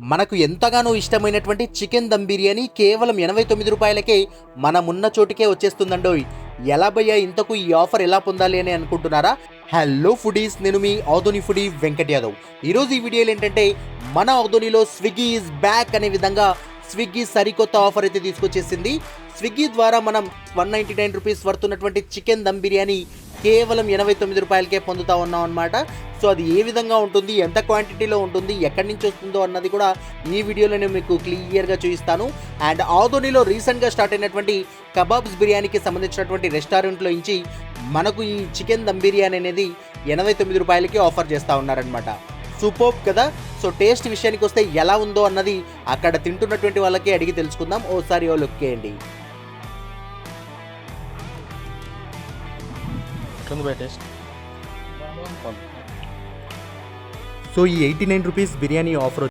మనకు ఎంతగానో ఇష్టమైనటువంటి చికెన్ దమ్ బిర్యానీ కేవలం ఎనభై తొమ్మిది రూపాయలకే మనమున్న చోటుకే వచ్చేస్తుందండోయ్. ఎలా భయ్యా ఇంతకు ఈ ఆఫర్ ఎలా పొందాలి అని అనుకుంటున్నారా? హలో ఫుడీస్ నేను మీ ఆధోని ఫుడీ వెంకట్ యాదవ్. ఈరోజు ఈ వీడియోలు ఏంటంటే మన ఆధోనిలో స్విగ్గీ ఈజ్ బ్యాక్ అనే విధంగా స్విగ్గీ సరికొత్త ఆఫర్ అయితే తీసుకొచ్చేసింది. స్విగ్గీ ద్వారా మనం వన్ నైంటీ నైన్ రూపీస్ పడుతున్నటువంటి చికెన్ దమ్ బిర్యానీ కేవలం ఎనభై తొమ్మిది రూపాయలకే పొందుతా ఉన్నాం అనమాట సో అది ఏ విధంగా ఉంటుంది ఎంత క్వాంటిటీలో ఉంటుంది ఎక్కడి నుంచి వస్తుందో అన్నది కూడా ఈ వీడియోలో నేను మీకు క్లియర్గా చూపిస్తాను. అండ్ ఆదోనిలో రీసెంట్గా స్టార్ట్ అయినటువంటి కబాబ్స్ బిర్యానీకి సంబంధించినటువంటి రెస్టారెంట్లో నుంచి మనకు ఈ చికెన్ దమ్ బిర్యానీ అనేది ఎనభై తొమ్మిది రూపాయలకి ఆఫర్ చేస్తూ ఉన్నారనమాట సూపర్ కదా? సో టేస్ట్ విషయానికి వస్తే ఎలా ఉందో అన్నది అక్కడ తింటున్నటువంటి వాళ్ళకి అడిగి తెలుసుకుందాం. ఓసారి ఓ లుక్ చేయండి. ఎట్లుంది బై టేస్ట్? సో ఈ eighty nine rupees biryani offer